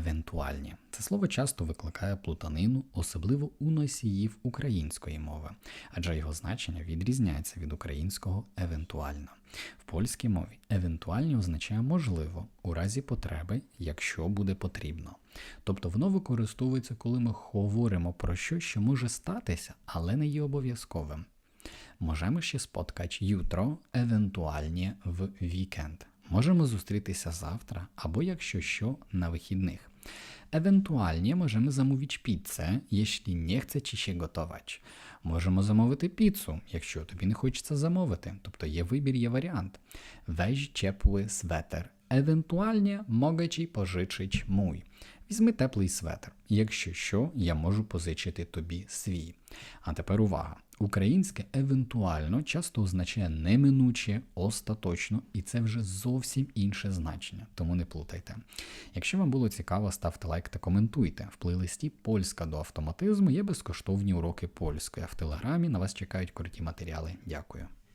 евентуальні. Це слово часто викликає плутанину, особливо у носіїв української мови, адже його значення відрізняється від українського евентуально. В польській мові евентуальні означає можливо у разі потреби, якщо буде потрібно. Тобто воно використовується, коли ми говоримо про щось, що може статися, але не є обов'язковим. Możemy się spotkać jutro, ewentualnie w weekend. Możemy зустрітися завтра або якщо що на вихідних. Ewentualnie możemy zamówić pizzę, jeśli nie chce ci się gotować. Можемо замовити піцу, якщо тобі не хочеться замовити. Тобто є вибір, є варіант. Weź ciepły sweter. Ewentualnie mogę ci pożyczyć mój. Візьми теплий светр. Якщо що, я можу позичити тобі свій. А тепер увага. Українське евентуально часто означає неминуче, остаточно, і це вже зовсім інше значення, тому не плутайте. Якщо вам було цікаво, ставте лайк та коментуйте. В плейлисті Польська до автоматизму є безкоштовні уроки польської, а в телеграмі на вас чекають круті матеріали. Дякую.